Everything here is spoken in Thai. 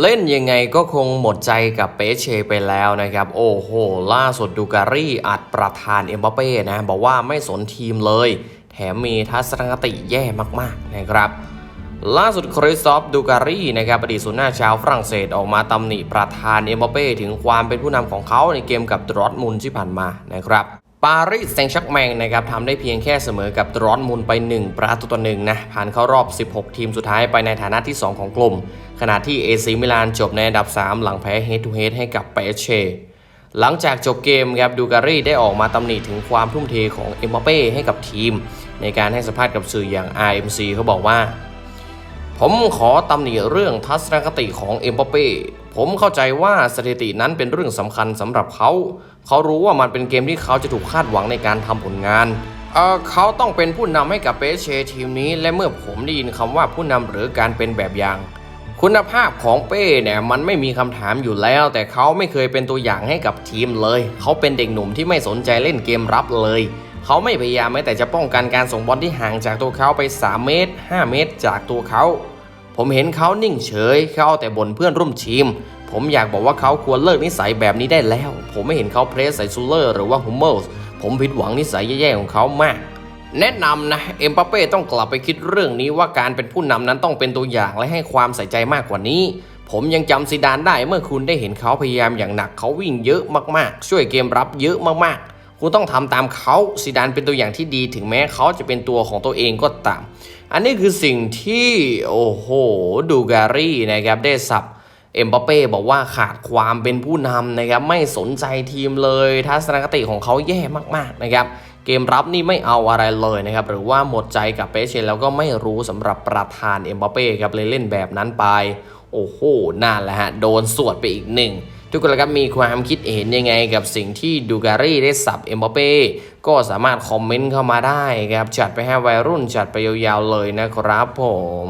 เล่นยังไงก็คงหมดใจกับเปเชไปแล้วนะครับ โอ้โห ล่าสุดดูการีอัดประธานเอ็มบัปเป้นะ บอกว่าไม่สนทีมเลย แถมมีทัศนคติแย่มากๆนะครับ ล่าสุดคริสตอฟดูการีนะครับอดีตศูนย์หน้าชาวฝรั่งเศสออกมาตำหนิประธานเอ็มบัปเป้ถึงความเป็นผู้นำของเขาในเกมกับดรอทมุนที่ผ่านมานะครับ ปารีสแซงต์แชักแมงนะครับทำได้เพียงแค่เสมอกับดรอทมุนด์ไป 1 ประตูต่อหนึ่งนะผ่านเข้ารอบ 16 ทีมสุดท้ายไปในฐานะที่ 2 ของกลุ่ม ขณะที่เอซีมิลานจบในอันดับ 3 หลังแพ้เฮดทูเฮดให้กับเปเชหลังจากจบเกมครับดูการีได้ออกมาตำหนิถึงความทุ่มเทของเอ็มบัปเป้ให้กับทีม ในการให้สัมภาษณ์กับสื่ออย่าง RMC เขาบอกว่า ผมขอตำหนิเรื่องทัศนคติของเอ็มบัปเป้ ผมเข้าใจว่าสถิตินั้นเป็นเรื่องสำคัญสำหรับเขา เขารู้ว่ามันเป็นเกมที่เขาจะถูกคาดหวังในการทำผลงานเเขาต้องเป็นผู้นำให้กับเปเชทีมนี้ และเมื่อผมได้ยินคำว่าผู้นำหรือการเป็นแบบอย่าง คุณภาพของเป้เนี่ยมันไม่มีคำถามอยู่แล้ว แต่เขาไม่เคยเป็นตัวอย่างให้กับทีมเลย เขาเป็นเด็กหนุ่มที่ไม่สนใจเล่นเกมรับเลย เขาไม่พยายามแม้แต่จะป้องกันการส่งบอลที่ห่างจากตัวเขาไป 3 เมตร 5 เมตร จากตัวเขา ผมเห็นเขานิ่งเฉยเขาเอาแต่บ่นเพื่อนร่วมทีม ผมอยากบอกว่าเขาควรเลิกนิสัยแบบนี้ได้แล้ว ผมไม่เห็นเขาเพรสใส่ซูเลอร์หรือว่าฮุมเมลส์ผมผิดหวังนิสัยแย่ๆของเขามาก แนะนำนะเอ็มบัปเป้ต้องกลับไปคิดเรื่องนี้ว่าการเป็นผู้นำนั้นต้องเป็นตัวอย่างและให้ความใส่ใจมากกว่านี้ผมยังจำซีดานได้เมื่อคุณได้เห็นเขาพยายามอย่างหนักเขาวิ่งเยอะมากๆ ช่วยเกมรับเยอะมากๆ คุณต้องทำตามเขาซีดานเป็นตัวอย่างที่ดีถึงแม้เขาจะเป็นตัวของตัวเองก็ตาม อันนี้คือสิ่งที่โอ้โหดูการีนะครับได้สับเอ็มบัปเป้บอกว่าขาดความเป็นผู้นำนะครับไม่สนใจทีมเลยทัศนคติของเขาแย่มากๆนะครับเกมรับนี่ไม่เอาอะไรเลยนะครับหรือว่าหมดใจกับเปเชแล้วก็ไม่รู้สำหรับประธานเอ็มบัปเป้ครับเลยเล่นแบบนั้นไป โอ้โหนั่นแหละฮะโดนสวดไปอีกหนึ่ง ทุกคนครับมีความคิดเห็นยังไงกับสิ่งที่ดูการีได้สับเอ็มบัปเป้ก็สามารถคอมเมนต์เข้ามาได้ครับจัดไปให้วัยรุ่นจัดไปยาวๆเลยนะครับผม